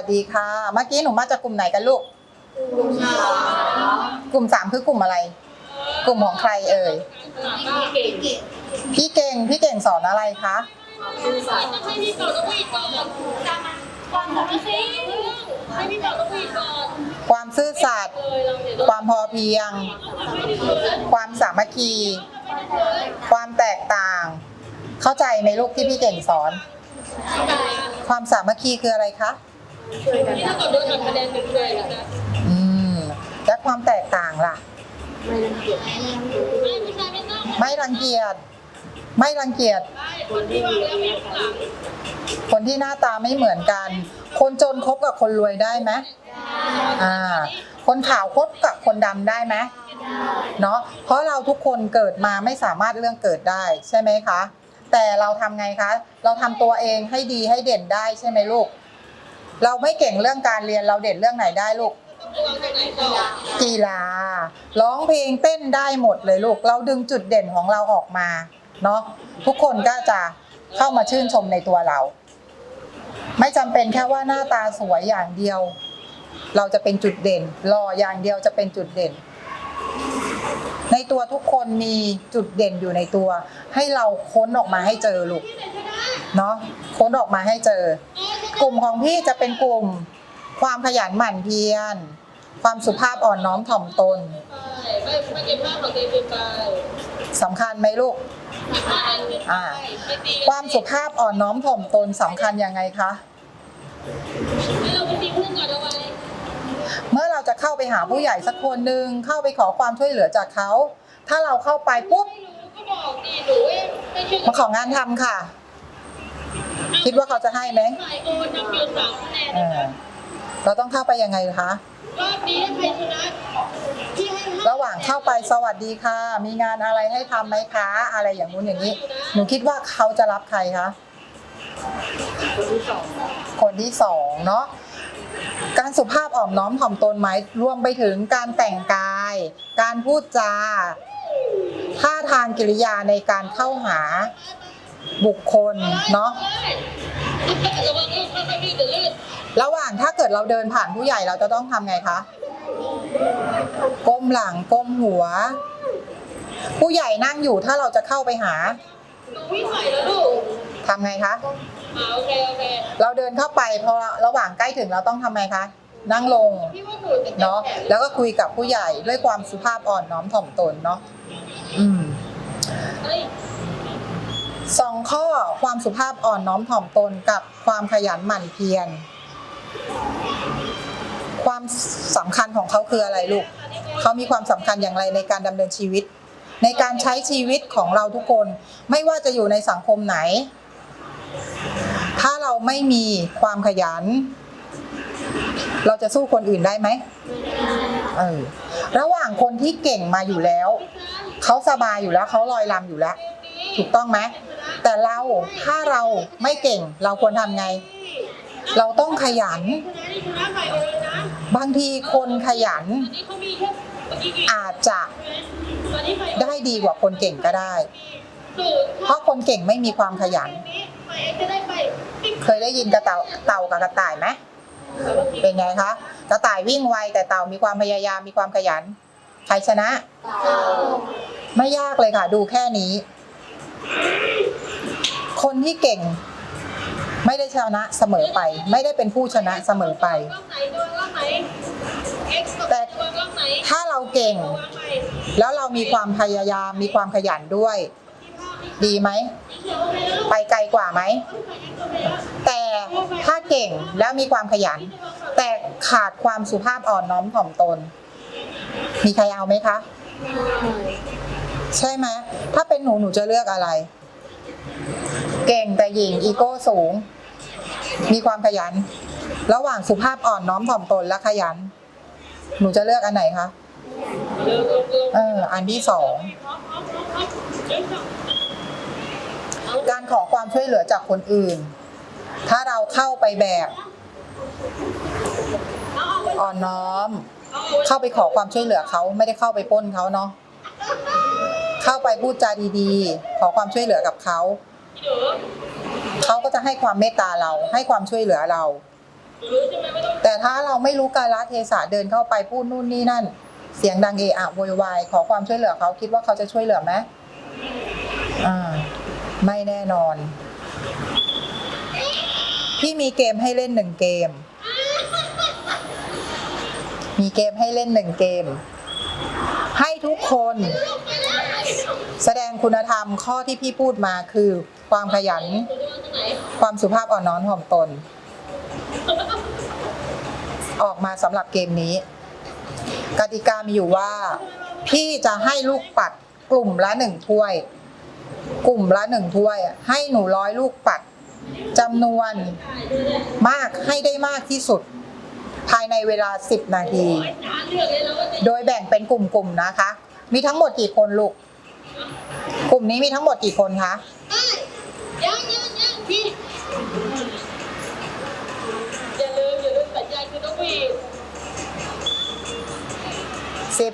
สวัสดีค่ะ เมื่อกี้หนูมาจากกลุ่มไหนกันลูก กลุ่มสามคือกลุ่มอะไร กลุ่มของใครเอ่ยพี่เก่ง พี่เก่งสอนอะไรคะให้พี่ต่อต้องวีก่อนความสามัคคีให้พี่ต่อต้องวีก่อนความซื่อสัตย์ เลยเราเดี๋ยวความพอเพียง ความสามัคคี ความแตกต่าง เข้าใจไหมลูกที่พี่เก่งสอน ความสามัคคีคืออะไรคะ นี่ถ้าเกิดโดนหักคะแนนหนึ่งเลยนะอืมและความแตกต่างล่ะ ไม่ไม่ใช่ไม่ต้องไม่รังเกียจไม่รังเกียจได้คนที่วางแล้วไม่หลังคนที่หน้าตาไม่เหมือนกัน คนจนคบกับคนรวยได้ไหมอ่า คนขาวคบกับคนดำได้ไหมเนาะเพราะเราทุกคนเกิดมาไม่สามารถเรื่องเกิดได้ใช่ไหมคะ แต่เราทำไงคะ เราทำตัวเองให้ดีให้เด่นได้ใช่ไหมลูก เราไม่เก่งเรื่องการเรียนเราเด่นเรื่องไหนได้ลูก กีฬา ร้องเพลงเต้นได้หมดเลยลูก เราดึงจุดเด่นของเราออกมาเนาะทุกคนก็จะเข้ามาชื่นชมในตัวเรา ไม่จำเป็นแค่ว่าหน้าตาสวยอย่างเดียว เราจะเป็นจุดเด่นหล่ออย่างเดียวจะเป็นจุดเด่น ในตัวทุกคนมีจุดเด่นอยู่ในตัว ให้เราค้นออกมาให้เจอลูกเนาะค้นออกมาให้เจอ กลุ่มของพี่จะเป็นกลุ่ม ความขยันหมั่นเพียรความสุภาพอ่อนน้อมถ่อมตนไปไม่ไม่เก็บภาพของตัวเองไปสำคัญไหมลูกอ่ไม่ตีความสุภาพอ่อนน้อมถ่อมตนสำคัญยังไงคะ ให้เราไปตีเพื่อนก่อนเอาไว้ เราจะเข้าไปหาผู้ใหญ่สักคนหนึ่งเข้าไปขอความช่วยเหลือจากเขา ถ้าเราเข้าไปปุ๊บไม่รู้ก็บอกดีหนูไม่เชื่อมาของานทำค่ะ คิดว่าเขาจะให้ไหมใครโอนนำอยู่สามคะแนนเออเราต้องเข้าไปยังไงคะรอบนี้ใครชนะที่ให้ระหว่างเข้าไปสวัสดีค่ะ มีงานอะไรให้ทำไหมคะ อะไรอย่างนู้นอย่างนี้ หนูคิดว่าเขาจะรับใครคะ คนที่สองเนาะ การสุภาพอ่อมน้อมถ่อมตนไหมรวมไปถึงการแต่งกาย การพูดจาท่าทางกิริยาในการเข้าหาบุคคลเนาะระหว่างถ้าเกิดเราเดินผ่านผู้ใหญ่เราจะต้องทำไงคะ ก้มหลังก้มหัว ผู้ใหญ่นั่งอยู่ถ้าเราจะเข้าไปหาทำไงคะ อ่าโอเคโอเคเราเดินเข้าไปพอระหว่างใกล้ถึงเราต้องทำไงคะ นั่งลงพี่ว่าหนูจะเนาะแล้วก็คุยกับผู้ใหญ่ด้วยความสุภาพอ่อนน้อมถ่อมตนเนาะอืมเฮ้ยสองข้อความสุภาพอ่อนน้อมถ่อมตนกับความขยันหมั่นเพียร ความสำคัญของเขาคืออะไรลูก เขามีความสำคัญอย่างไรในการดำเนินชีวิต ในการใช้ชีวิตของเราทุกคน ไม่ว่าจะอยู่ในสังคมไหน ถ้าเราไม่มีความขยัน เราจะสู้คนอื่นได้ไหมเออระหว่างคนที่เก่งมาอยู่แล้ว เขาสบายอยู่แล้วเขาลอยลำอยู่แล้ว ถูกต้องไหมแต่เราถ้าเราไม่เก่ง เราควรทำไง เราต้องขยันชนบางทีคนขยันอันนี้เขามีแค่เมื่อาจจะได้ดีกว่าคนเก่งก็ได้ เพราะคนเก่งไม่มีความขยัน นี้ใครจะได้ไปติ๊กเคยได้ยินกระเต่าเต่ากับกระต่ายไหมเป็นไงคะกระต่ายวิ่งไวแต่เต่ามีความพยายามมีความขยัน ใครชนะ เต่าไม่ยากเลยค่ะ ดูแค่นี้ คนที่เก่ง ไม่ได้ชนะเสมอไป ไม่ได้เป็นผู้ชนะเสมอไปรอบไหนโดนรอบไหน X แต่ตัวรอบไหนถ้าเราเก่ง วางไปแล้วเรามีความพยายามมีความขยันด้วย ดีไหม ไปไกลกว่าไหม แต่ถ้าเก่งแล้วมีความขยัน แต่ขาดความสุภาพอ่อนน้อมถ่อมตน มีใครเอาไหมคะ ใช่ไหม ถ้าเป็นหนูหนูจะเลือกอะไร เก่งแต่หญิงอีโก้สูง มีความขยัน ระหว่างสุภาพอ่อนน้อมถ่อมตนและขยัน หนูจะเลือกอันไหนคะเอออันที่สอง การขอความช่วยเหลือจากคนอื่น ถ้าเราเข้าไปแบบอ่อนน้อม เข้าไปขอความช่วยเหลือเขาไม่ได้เข้าไปป้นเขาเนาะเข้าไปพูดจาดีๆ ขอความช่วยเหลือกับเขา เขาก็จะให้ความเมตตาเราให้ความช่วยเหลือเรา แต่ถ้าเราไม่รู้กาลเทศะเดินเข้าไปพูดนู่นนี่นั่น เสียงดังเอะอะโวยวายขอความช่วยเหลือเขาคิดว่าเขาจะช่วยเหลือไหมอ่า ไม่แน่นอน พี่มีเกมให้เล่นหนึ่งเกม มีเกมให้เล่นหนึ่งเกม ให้ทุกคน แสดงคุณธรรมข้อที่พี่พูดมาคือความขยัน ความสุภาพอ่อนน้อมถ่อมตน ออกมาสำหรับเกมนี้ กติกามีอยู่ว่า พี่จะให้ลูกปัดกลุ่มละหนึ่งถ้วย กลุ่มละหนึ่งถ้วย ให้หนูร้อยลูกปัดจำนวนมากให้ได้มากที่สุด ภายในเวลา 10 นาที โดยแบ่งเป็นกลุ่มๆนะคะ มีทั้งหมดกี่คนลูก กลุ่มนี้มีทั้งหมดกี่คนคะยังยังยังพี่อย่าลืมอย่าลืมสัญญาณคือต้องวีดสิบ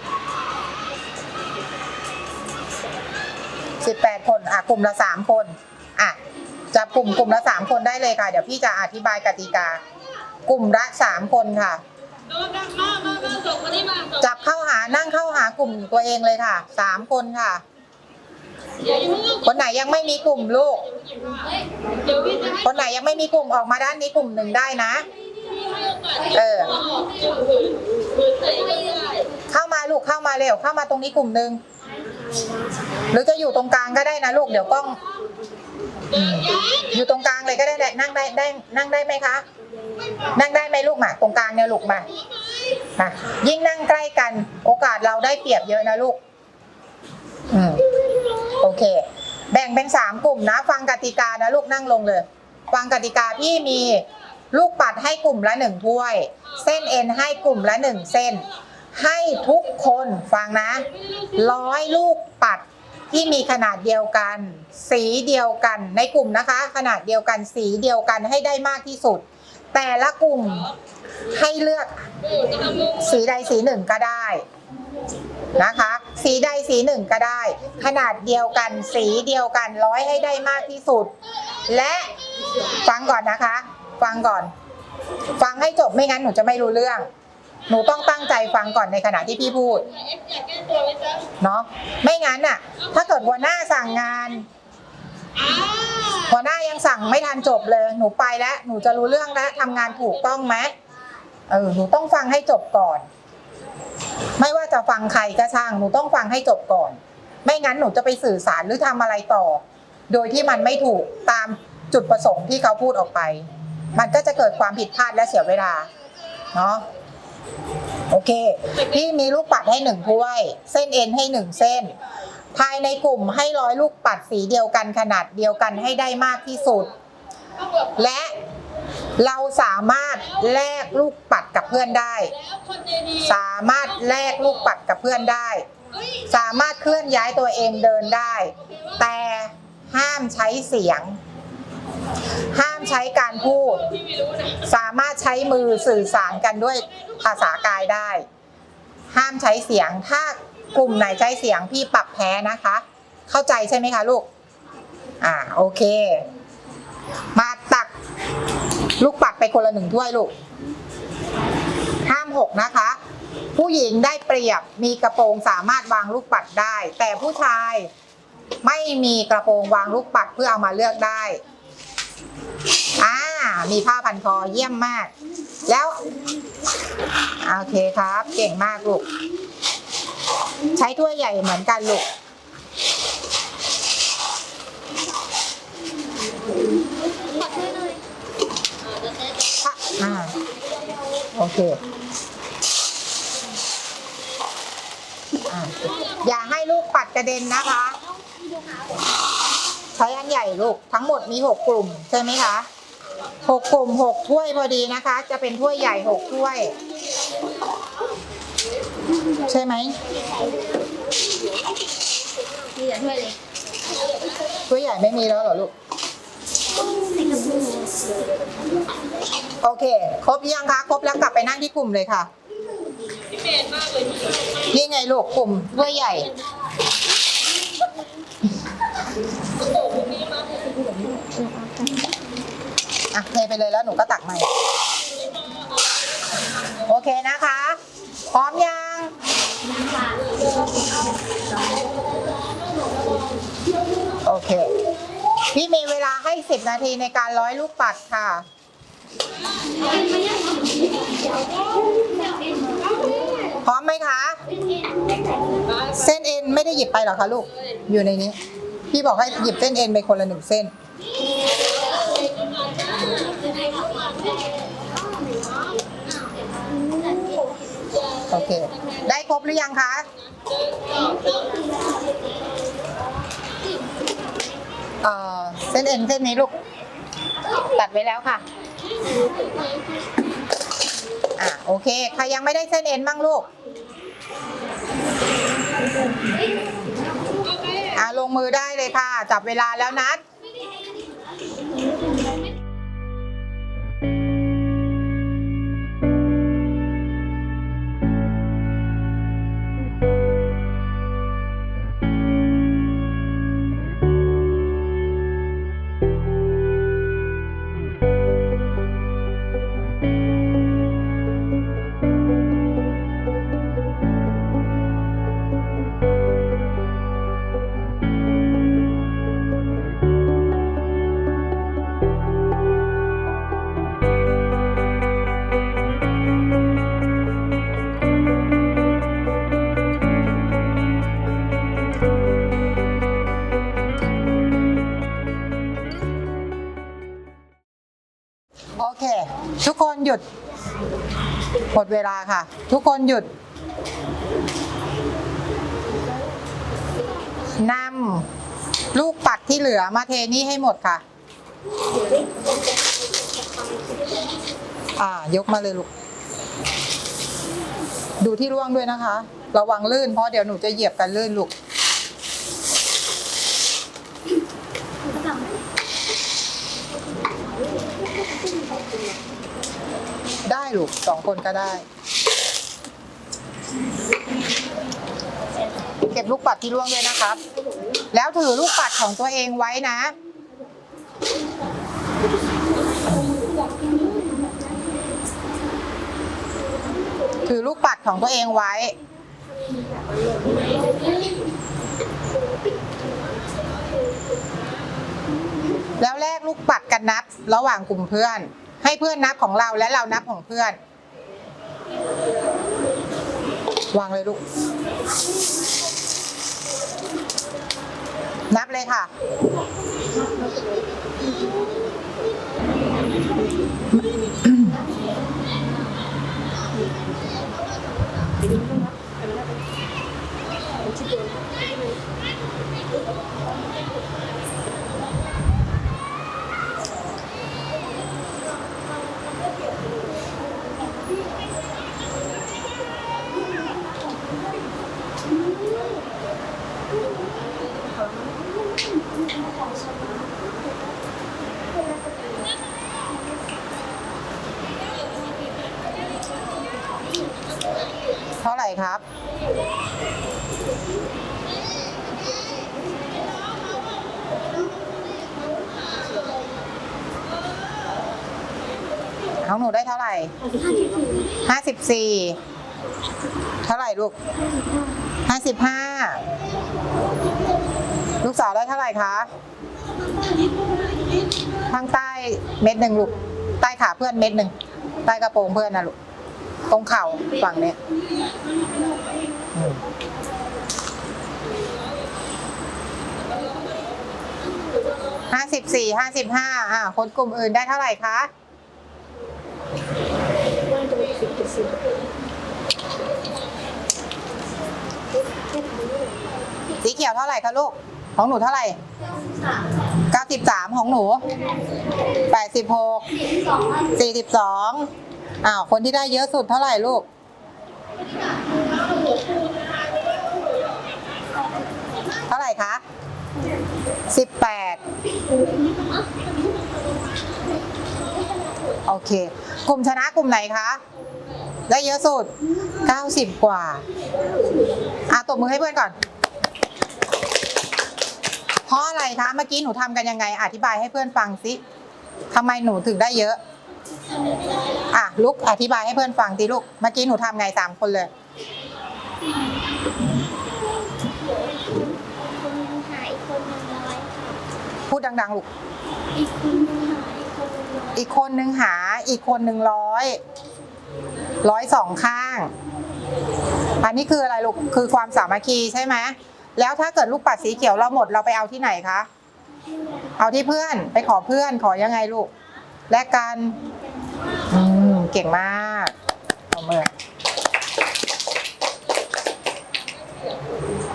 สิบแปดคนอะกลุ่มละสามคนอะจับกลุ่มกลุ่มละสามคนได้เลยค่ะ เดี๋ยวพี่จะอธิบายกติกา กลุ่มละสามคนค่ะ จับเข้าหานั่งเข้าหากลุ่มตัวเองเลยค่ะสามคนค่ะ คนไหนยังไม่มีกลุ่มลูก คนไหนยังไม่มีกลุ่มออกมาด้านนี้กลุ่มหนึ่งได้นะ เออ เข้ามาลูกเข้ามาเร็วเข้ามาตรงนี้กลุ่มหนึ่ง หรือจะอยู่ตรงกลางก็ได้นะลูกเดี๋ยวกล้องอยู่ตรงกลางเลยก็ได้แหละนั่งได้ได้นั่งได้ไหมคะ นั่งได้ไหมลูกมาตรงกลางเนี่ยลูกมามายิ่งนั่งใกล้กัน โอกาสเราได้เปรียบเยอะนะลูก อืมโอเค แบ่งเป็นสามกลุ่มนะ ฟังกติกานะลูกนั่งลงเลย ฟังกติกาพี่มีลูกปัดให้กลุ่มละหนึ่งถ้วย เส้นเอ็นให้กลุ่มละหนึ่งเส้น ให้ทุกคนฟังนะร้อยลูกปัดที่มีขนาดเดียวกัน สีเดียวกันในกลุ่มนะคะ ขนาดเดียวกันสีเดียวกันให้ได้มากที่สุด แต่ละกลุ่มให้เลือกสีใดสีหนึ่งก็ได้นะคะ สีใดสีหนึ่งก็ได้ ขนาดเดียวกันสีเดียวกันร้อยให้ได้มากที่สุด และฟังก่อนนะคะ ฟังก่อน ฟังให้จบไม่งั้นหนูจะไม่รู้เรื่อง หนูต้องตั้งใจฟังก่อนในขณะที่พี่พูดเนาะไม่งั้นน่ะ ถ้าเกิดหัวหน้าสั่งงานหัวหน้ายังสั่งไม่ทันจบเลย หนูไปแล้วหนูจะรู้เรื่องแล้วทำงานถูกต้องไหมเออหนูต้องฟังให้จบก่อน ไม่ว่าจะฟังใครก็ช่าง หนูต้องฟังให้จบก่อน ไม่งั้นหนูจะไปสื่อสารหรือทำอะไรต่อ โดยที่มันไม่ถูกตามจุดประสงค์ที่เขาพูดออกไป มันก็จะเกิดความผิดพลาดและเสียเวลา เนาะ โอเค พี่มีลูกปัดให้หนึ่งถ้วย เส้นเอ็นให้หนึ่งเส้น ภายในกลุ่มให้ร้อยลูกปัดสีเดียวกันขนาดเดียวกันให้ได้มากที่สุด และเราสามารถแลกลูกปัดกับเพื่อนได้ สามารถแลกลูกปัดกับเพื่อนได้ สามารถเคลื่อนย้ายตัวเองเดินได้ แต่ห้ามใช้เสียง ห้ามใช้การพูด สามารถใช้มือสื่อสารกันด้วยภาษากายได้ ห้ามใช้เสียง ถ้ากลุ่มไหนใช้เสียงพี่ปรับแพ้นะคะ เข้าใจใช่ไหมคะลูก อ่าโอเค มาตักลูกปัดไปคนละหนึ่งถ้วยลูก ห้ามหกนะคะ ผู้หญิงได้เปรียบมีกระโปรงสามารถวางลูกปัดได้ แต่ผู้ชายไม่มีกระโปรงวางลูกปัดเพื่อเอามาเลือกได้ อ่า มีผ้าพันคอเยี่ยมมาก แล้ว โอเคครับ เก่งมากลูก ใช้ถ้วยใหญ่เหมือนกันลูกค่ะอ่า โอเคอ่าอย่าให้ลูกปัดกระเด็นนะคะ ใช้อันใหญ่ลูก ทั้งหมดมีหกกลุ่มใช่ไหมคะ หกกลุ่มหกถ้วยพอดีนะคะ จะเป็นถ้วยใหญ่หกถ้วย ใช่ไหมมีแต่ถ้วยเล็กถ้วยใหญ่ไม่มีแล้วเหรอลูก โอเค ครบยังคะครบแล้วกลับไปนั่งที่กลุ่มเลยค่ะพี่เมนมากเลยที่นี่ไงลูกกลุ่มถ้วยใหญ่ โอะเทไปเลยแล้วหนูก็ตักใหม่ โอเคนะคะ พร้อมยัง โอเค พี่มีเวลาให้10นาทีในการร้อยลูกปัดค่ะ พร้อมไหมคะ เส้นเอ็นไม่ได้หยิบไปหรอคะลูก อยู่ในนี้ พี่บอกให้หยิบเส้นเอ็นไปคนละหนึ่งเส้น โอเค ได้ครบหรือยังคะเอ่อเส้นเอ็นเส้นนี้ลูก ตัดไว้แล้วค่ะ อะโอเค ใครยังไม่ได้เส้นเอ็นบ้างลูก อะลงมือได้เลยค่ะ จับเวลาแล้วนัด หยุดหมดเวลาค่ะ ทุกคนหยุดนำลูกปัดที่เหลือมาเทนี่ให้หมดค่ะ อ่ายกมาเลยลูก ดูที่ร่วงด้วยนะคะ ระวังลื่นเพราะเดี๋ยวหนูจะเหยียบกันลื่นลูก ลูกสองคนก็ได้ เก็บลูกปัดที่ร่วงด้วยนะครับ แล้วถือลูกปัดของตัวเองไว้นะ ถือลูกปัดของตัวเองไว้ แล้วแลกลูกปัดกันนับระหว่างกลุ่มเพื่อน ให้เพื่อนนับของเราและเรานับของเพื่อน วางเลยลูก นับเลยค่ะเท่าไหร่ครับของหนูได้เท่าไหร่ห้าสิบสี่เท่าไหร่ลูกห้าสิบห้าลูกสาวได้เท่าไหร่คะข้างใต้เม็ดหนึ่งลูก ใต้ขาเพื่อนเม็ดหนึ่ง ใต้กระโปรงเพื่อนนะลูก ตรงเข่าฝั่งเนี้ยห้าสิบสี่ห้าสิบห้าอ่าคนกลุ่มอื่นได้เท่าไหร่คะสีเขียวเท่าไหร่คะลูก ของหนูเท่าไหร่เก้าสิบสามของหนูแปดสิบหกสี่สิบสอง อ้าวคนที่ได้เยอะสุดเท่าไหร่ลูกเท่าไหร่คะสิบแปดโอเค กลุ่มชนะกลุ่มไหนคะ ได้เยอะสุด 90 กว่า อะตบมือให้เพื่อนก่อน เพราะอะไรคะ เมื่อกี้หนูทำกันยังไง อธิบายให้เพื่อนฟังสิทำไมหนูถึงได้เยอะ อะลุกอธิบายให้เพื่อนฟังทีลูก เมื่อกี้หนูทำไงสามคนเลยคนหนึงหายคนหนึงร้อยพูดดัง ๆ ลูก อีกคนหนึงหายคนหนึงร้อยอีกคนหนึ่งหา อีกคนหนึ่งร้อย ร้อยสองข้าง อันนี้คืออะไรลูก คือความสามัคคีใช่ไหม แล้วถ้าเกิดลูกปัดสีเขียวเราหมดเราไปเอาที่ไหนคะ เอาที่เพื่อน ไปขอเพื่อน ขอยังไงลูก แลกกันอืม เก่งมากเอามือ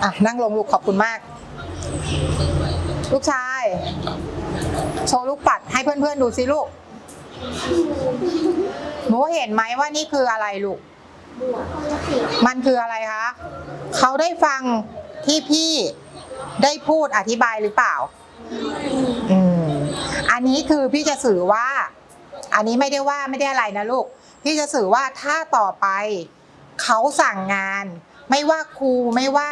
อะนั่งลงลูกขอบคุณมาก ลูกชาย โชว์ลูกปัดให้เพื่อนๆดูสิลูกหนูเห็นไหมว่านี่คืออะไรลูก มันคืออะไรคะ เขาได้ฟังที่พี่ได้พูดอธิบายหรือเปล่า อืม อันนี้คือพี่จะสื่อว่า อันนี้ไม่ได้ว่าไม่ได้อะไรนะลูก พี่จะสื่อว่าถ้าต่อไปเขาสั่งงาน ไม่ว่าครูไม่ว่า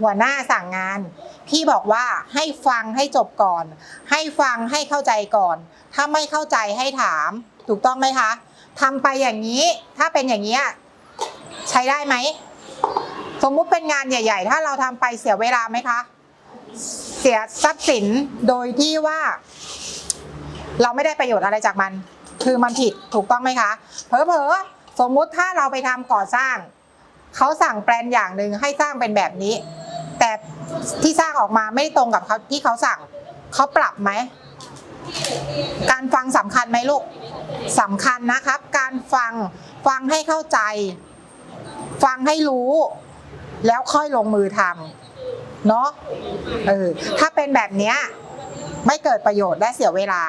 หัวหน้าสั่งงาน พี่บอกว่าให้ฟังให้จบก่อน ให้ฟังให้เข้าใจก่อน ถ้าไม่เข้าใจให้ถาม ถูกต้องไหมคะทำไปอย่างนี้ ถ้าเป็นอย่างนี้ใช้ได้ไหม สมมุติเป็นงานใหญ่ ๆ ถ้าเราทำไปเสียเวลาไหมคะ เสียทรัพย์สินโดยที่ว่า เราไม่ได้ประโยชน์อะไรจากมัน คือมันผิดถูกต้องไหมคะ เผลอๆสมมุติถ้าเราไปทำก่อสร้าง เขาสั่งแปลนอย่างหนึ่งให้สร้างเป็นแบบนี้ แต่ที่สร้างออกมาไม่ตรงกับเขาที่เขาสั่งเขาปรับไหม การฟังสำคัญไหมลูกสำคัญนะครับ การฟังฟังให้เข้าใจ ฟังให้รู้ แล้วค่อยลงมือทำเนาะเออถ้าเป็นแบบเนี้ยไม่เกิดประโยชน์และเสียเวลา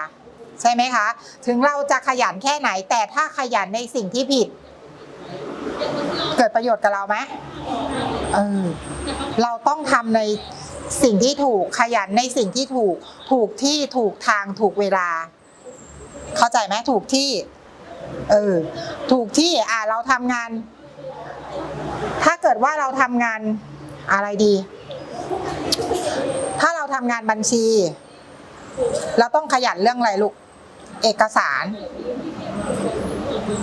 ใช่ไหมคะ ถึงเราจะขยันแค่ไหน แต่ถ้าขยันในสิ่งที่ผิด เกิดประโยชน์กับเราไหมเออเราต้องทำในสิ่งที่ถูกขยันในสิ่งที่ถูก ถูกที่ถูกทางถูกเวลา เข้าใจไหมถูกที่ เออ ถูกที่อ่าเราทำงาน ถ้าเกิดว่าเราทำงานอะไรดี ถ้าเราทำงานบัญชี เราต้องขยันเรื่องอะไรลูก เอกสาร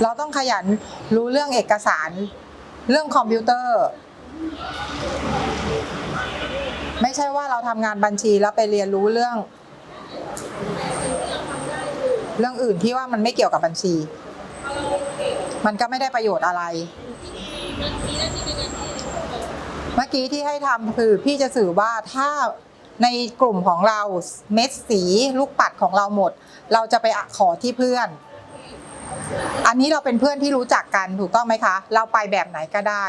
เราต้องขยันรู้เรื่องเอกสาร เรื่องคอมพิวเตอร์ ไม่ใช่ว่าเราทำงานบัญชีแล้วไปเรียนรู้เรื่อง เรื่องอื่นที่ว่ามันไม่เกี่ยวกับบัญชี มันก็ไม่ได้ประโยชน์อะไรเมื่อกี้ที่ให้ทำคือพี่จะสื่อว่าถ้า ในกลุ่มของเราเม็ดสีลูกปัดของเราหมด เราจะไปขอที่เพื่อน อันนี้เราเป็นเพื่อนที่รู้จักกันถูกต้องไหมคะ เราไปแบบไหนก็ได้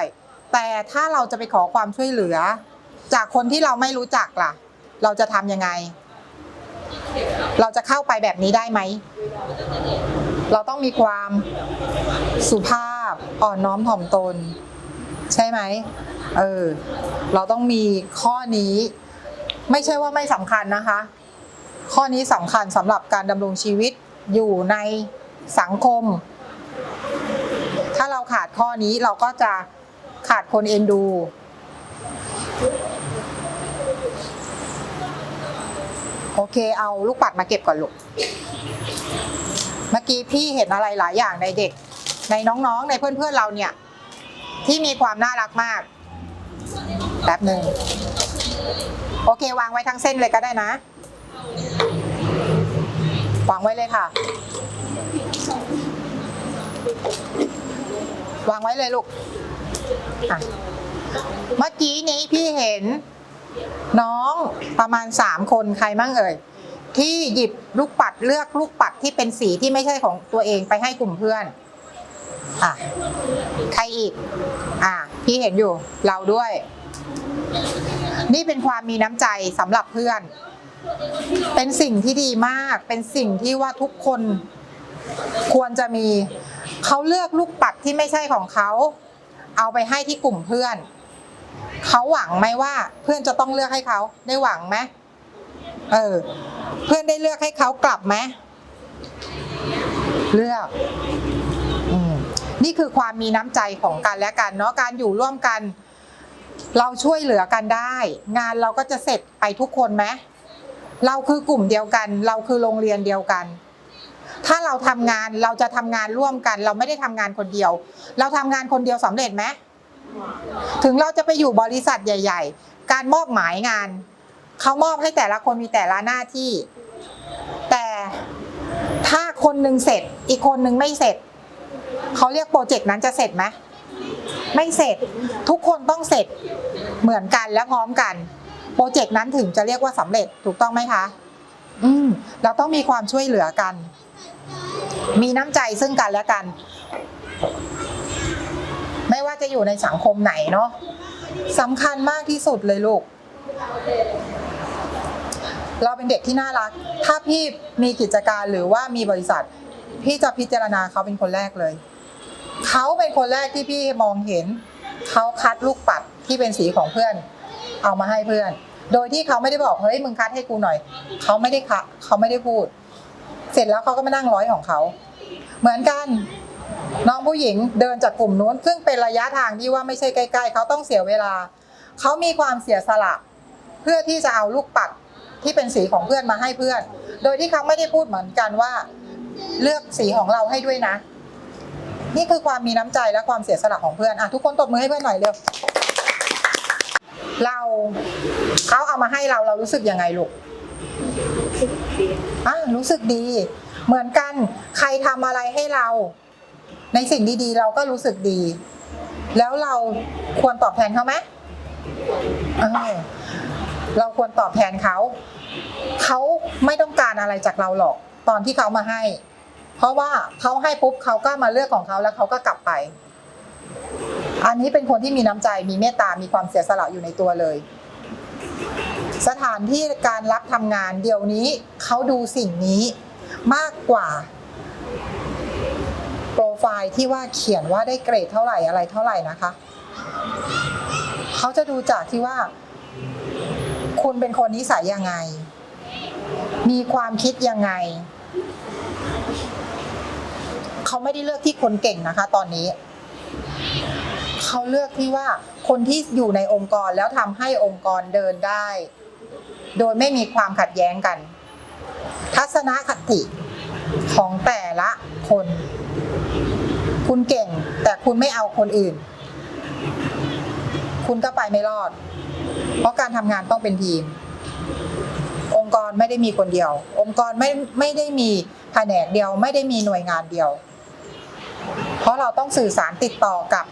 แต่ถ้าเราจะไปขอความช่วยเหลือ จากคนที่เราไม่รู้จักล่ะ เราจะทำยังไง เราจะเข้าไปแบบนี้ได้ไหม เราต้องมีความสุภาพอ่อนน้อมถ่อมตน ใช่ไหมเออ เราต้องมีข้อนี้ ไม่ใช่ว่าไม่สำคัญนะคะ ข้อนี้สำคัญสำหรับการดำรงชีวิตอยู่ในสังคม ถ้าเราขาดข้อนี้เราก็จะขาดคนเอ็นดู โอเคเอาลูกปัดมาเก็บก่อนลูก เมื่อกี้พี่เห็นอะไรหลายอย่างในเด็ก ในน้องๆ ในเพื่อนๆเราเนี่ย ที่มีความน่ารักมากแป๊บหนึ่ง โอเควางไว้ทั้งเส้นเลยก็ได้นะ วางไว้เลยค่ะ วางไว้เลยลูกเมื่อกี้นี้พี่เห็น น้องประมาณสามคนใครมั่งเอ่ยที่หยิบลูกปัดเลือกลูกปัดที่เป็นสีที่ไม่ใช่ของตัวเองไปให้กลุ่มเพื่อนอะใครอีก อะพี่เห็นอยู่เราด้วย นี่เป็นความมีน้ำใจสำหรับเพื่อน เป็นสิ่งที่ดีมาก เป็นสิ่งที่ว่าทุกคนควรจะมี เขาเลือกลูกปัดที่ไม่ใช่ของเขา เอาไปให้ที่กลุ่มเพื่อน เขาหวังไหมว่าเพื่อนจะต้องเลือกให้เขา ได้หวังไหมเออ เพื่อนได้เลือกให้เขากลับไหมเลือกอืมนี่คือความมีน้ำใจของกันและกันเนาะการอยู่ร่วมกัน เราช่วยเหลือกันได้ งานเราก็จะเสร็จไปทุกคนไหมเราคือกลุ่มเดียวกัน เราคือโรงเรียนเดียวกัน ถ้าเราทำงานเราจะทำงานร่วมกัน เราไม่ได้ทำงานคนเดียว เราทำงานคนเดียวสำเร็จไหมถึงเราจะไปอยู่บริษัทใหญ่ ๆ การมอบหมายงานเขามอบให้แต่ละคนมีแต่ละหน้าที่ แต่ถ้าคนหนึ่งเสร็จ อีกคนหนึ่งไม่เสร็จเขาเรียกโปรเจกต์นั้นจะเสร็จไหม ไม่เสร็จทุกคนต้องเสร็จเหมือนกันและพร้อมกัน โปรเจกต์นั้นถึงจะเรียกว่าสำเร็จถูกต้องไหมคะ อืมเราต้องมีความช่วยเหลือกัน มีน้ำใจซึ่งกันและกัน ไม่ว่าจะอยู่ในสังคมไหนเนาะสำคัญมากที่สุดเลยลูก เราเป็นเด็กที่น่ารัก ถ้าพี่มีกิจการหรือว่ามีบริษัท พี่จะพิจารณาเขาเป็นคนแรกเลย เขาเป็นคนแรกที่พี่มองเห็น เขาคัดลูกปัดที่เป็นสีของเพื่อน เอามาให้เพื่อน โดยที่เขาไม่ได้บอกเฮ้ยมึงคัดให้กูหน่อย เขาไม่ได้คะเขาไม่ได้พูด เสร็จแล้วเขาก็มานั่งร้อยของเขา เหมือนกันน้องผู้หญิงเดินจากกลุ่มนู้น ซึ่งเป็นระยะทางที่ว่าไม่ใช่ใกล้ๆ เขาต้องเสียเวลา เขามีความเสียสละ เพื่อที่จะเอาลูกปัดที่เป็นสีของเพื่อนมาให้เพื่อน โดยที่เขาไม่ได้พูดเหมือนกันว่า เลือกสีของเราให้ด้วยนะ นี่คือความมีน้ำใจและความเสียสละของเพื่อนอะทุกคนตบมือให้เพื่อนหน่อยเร็วเราเขาเอามาให้เราเรารู้สึกยังไงลูกอะรู้สึกดี เหมือนกันใครทำอะไรให้เรา ในสิ่งดีๆ เราก็รู้สึกดี แล้วเราควรตอบแทนเขาไหมเออเราควรตอบแทนเขา เขาไม่ต้องการอะไรจากเราหรอก ตอนที่เขามาให้ เพราะว่าเขาให้ปุ๊บเขาก็มาเลือกของเขาแล้วเขาก็กลับไป อันนี้เป็นคนที่มีน้ำใจมีเมตตา มีความเสียสละอยู่ในตัวเลย สถานที่การรับทำงานเดี๋ยวนี้เขาดูสิ่งนี้มากกว่าโปรไฟล์ที่ว่าเขียนว่าได้เกรดเท่าไหร่อะไรเท่าไหร่นะคะ เขาจะดูจากที่ว่า คุณเป็นคนนิสัยยังไง มีความคิดยังไง เขาไม่ได้เลือกที่คนเก่งนะคะ ตอนนี้ เขาเลือกที่ว่าคนที่อยู่ในองค์กรแล้วทำให้องค์กรเดินได้ โดยไม่มีความขัดแย้งกัน ทัศนคติของแต่ละคน คุณเก่ง แต่คุณไม่เอาคนอื่น คุณก็ไปไม่รอด เพราะการทำงานต้องเป็นทีม องค์กรไม่ได้มีคนเดียว องค์กรไม่ไม่ได้มีแผนกเดียว ไม่ได้มีหน่วยงานเดียว เพราะเราต้องสื่อสารติดต่อกับ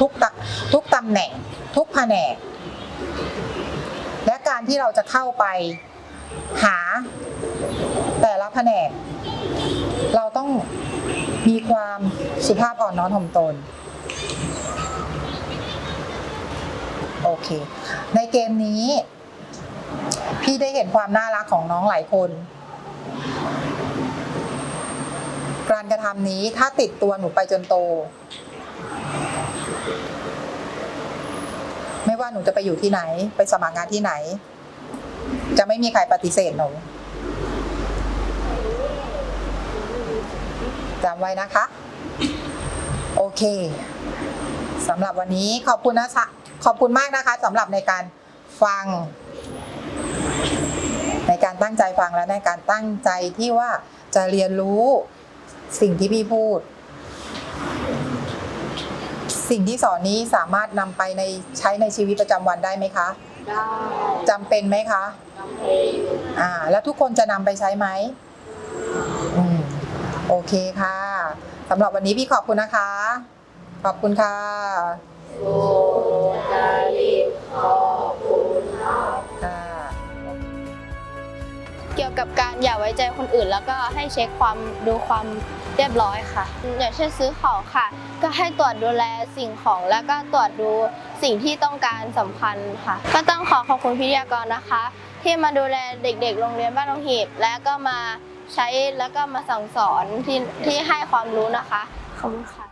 ทุกตะทุกตำแหน่ง ทุกแผนก และการที่เราจะเข้าไปหาแต่ละแผนก เราต้องมีความสุภาพอ่อนน้อมถ่อมตน โอเค ในเกมนี้ พี่ได้เห็นความน่ารักของน้องหลายคน การกระทำนี้ถ้าติดตัวหนูไปจนโต ไม่ว่าหนูจะไปอยู่ที่ไหน ไปสมัครงานที่ไหน จะไม่มีใครปฏิเสธหนูจำไว้นะคะ โอเคสำหรับวันนี้ขอบคุณนะคะขอบคุณมากนะคะสำหรับในการฟัง ในการตั้งใจฟังและในการตั้งใจที่ว่าจะเรียนรู้ สิ่งที่พี่พูด สิ่งที่สอนนี้สามารถนำไปในใช้ในชีวิตประจำวันได้ไหมคะได้จำเป็นไหมคะจำเป็นอ่า แล้วทุกคนจะนำไปใช้ไหมอืมโอเคค่ะสำหรับวันนี้พี่ขอบคุณนะคะ ขอบคุณค่ะ โอ้จารีตขอ เกี่ยวกับการอย่าไว้ใจคนอื่น แล้วก็ให้เช็คความดูความเรียบร้อยค่ะ อย่างเช่นซื้อของค่ะ ก็ให้ตรวจดูแลสิ่งของแล้วก็ตรวจดูสิ่งที่ต้องการสำคัญค่ะ ก็ต้องขอขอบคุณพิทยากรนะคะ ที่มาดูแลเด็ก ๆ โรงเรียนบ้านนงหีบและก็มาใช้แล้วก็มาสั่งสอนที่ที่ให้ความรู้นะคะขอบคุณค่ะ